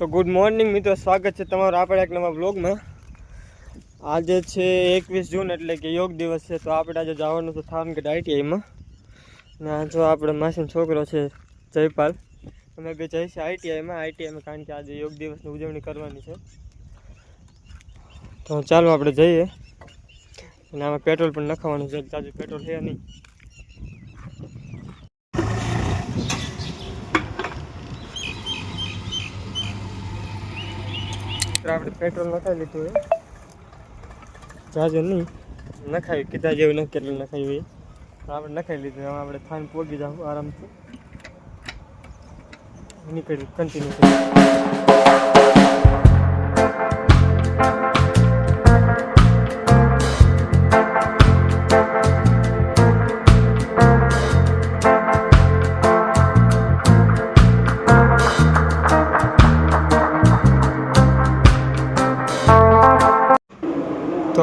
તો good morning મિત્રો, સ્વાગત છે તમારું આપણે એક નવા બ્લોગમાં આજે છે એકવીસ જૂન એટલે કે યોગ દિવસ છે, તો આપણે આજે જવાનું છે થાનગઢ આઈટીઆઈમાં ને જો આપણે માસીનો છોકરો છે, જયપાલ. અમે બે જઈશું આઈટીઆઈમાં આઈટીઆઈમાં કારણ કે આજે યોગ દિવસની ઉજવણી કરવાની છે. તો ચાલો આપણે જઈએ. અને આમાં પેટ્રોલ પણ નખાવાનું છે તાજું પેટ્રોલ છે નહીં. તો આપણે પેટ્રોલ નખાવી લીધું હોય. જાજો નહીં. નખાવી કીધા જેવું નથી કેટલું નખાવી આપણે નખાવી લીધું હવે આપણે થાન પોગી જાવ આરામથી. નીકળી કન્ટિન્યુ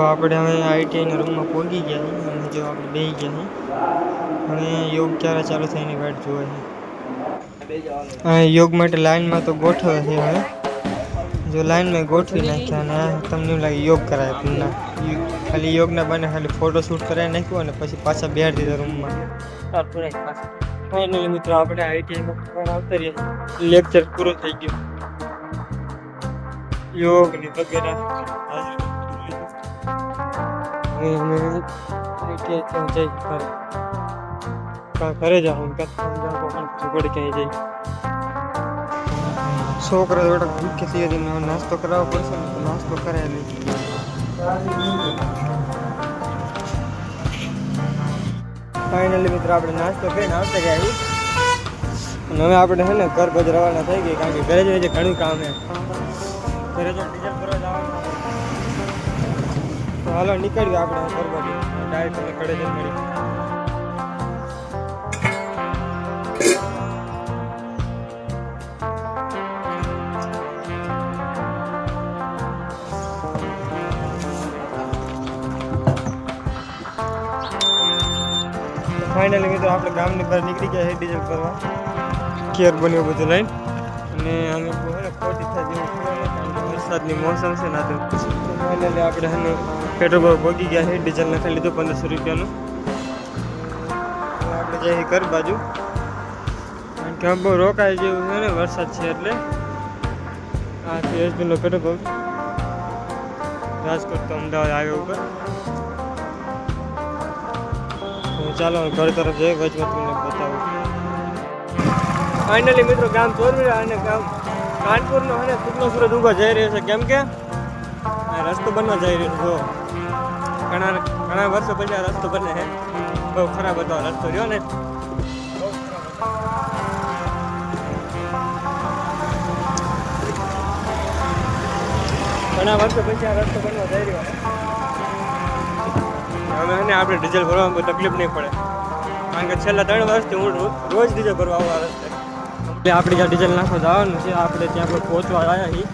આપણે હવે આઈટીઆઈના રૂમમાં પહોંચી ગયા છીએ અને જો આપણે બે ગયા છીએ અને યોગ ક્યારે ચાલુ થાય એની વાટ જોવે છે. યોગ માટે લાઇનમાં તો ગોઠવે છે હવે. જો લાઈનમાં ગોઠવી નાખ્યા અને તમને એવું લાગે યોગ કરાય પણ ના. ખાલી યોગના બને ખાલી ફોટો શૂટ કરાવી નાખ્યું અને પછી પાછા બેહાડી દીધા રૂમમાં. ફાઇનલી મિત્રો આપણે આઈટીઆઈમાં આવતા રહીએ લેક્ચર પૂરો થઈ ગયો. યોગની વગેરે હવે અમે આઈટીઆઈ ત્યાં જઈ ઘરે કાં ઘરે જાઉં કાં ત્યાં જાઉં પણ પછી પડે ક્યાંય જઈ છોકરા થોડાક ભૂખે થઈ હતી નાસ્તો કરાવવો પડશે ને નાસ્તો કરાવી લઈ ફાઇનલી મિત્રો, આપણે નાસ્તો કરીને આવતા ગયા અને હવે આપણે છે ને ઘર બાજુ રવાના થઈ ગઈ, કારણ કે ઘરે જઈને ઘણું કામ છે ઘરે જો ડીઝલ ભરવા જવાનું. હાલો નીકળ્યું આપણે ઘર બાજુ ડાયરેક્ટ અમે કડે જઈને મળી. ફાઇનલી મિત્રો આપણે ગામની બહાર નીકળી ગયા છે ડીઝલ કરવા કેર બન્યું બધું લઈને અને અમે ખોટી થાય જેવું વરસાદની મોસમ છે ના તો. ફાઇનલી આપણે પેટ્રોલ પંપ ભોગી ગયા છે ડીઝલ નથી લીધું પંદરસો રૂપિયાનું. આપણે જઈએ ઘર બાજુ. કારણ કે બહુ રોકાઈ જેવું છે ને, વરસાદ છે એટલે. આ છે એસબીનો પેટ્રોલ પંપ. રાજકોટ તો અમદાવાદ આવ્યો ઉપર. ચાલો ઘર તરફ જઈએ વચમાં તમને બતાવું. ફાઇનલી મિત્રો, ગામ ચોરવી અને ગામ કાનપુરનો અને સુખનો સુરત ઊભા જઈ રહ્યો છે. કેમ કે રસ્તો બનવા જઈ રહ્યો જો. ઘણા ઘણા વર્ષો પછી આ રસ્તો બને છે. બહુ ખરાબ હતો રસ્તો, રહ્યો ને. ઘણા વર્ષો પછી આ રસ્તો બનવા જઈ રહ્યો હવે એને આપણે ડીઝલ ભરવામાં કોઈ તકલીફ નહીં પડે. કારણ કે છેલ્લા ત્રણ વર્ષથી હું રોજ ડીઝલ ભરવા આવું આ રસ્તે. આપણે જ્યાં ડીઝલ નાખવા જવાનું છે, આપણે ત્યાં પર પહોંચવા આવ્યા છીએ.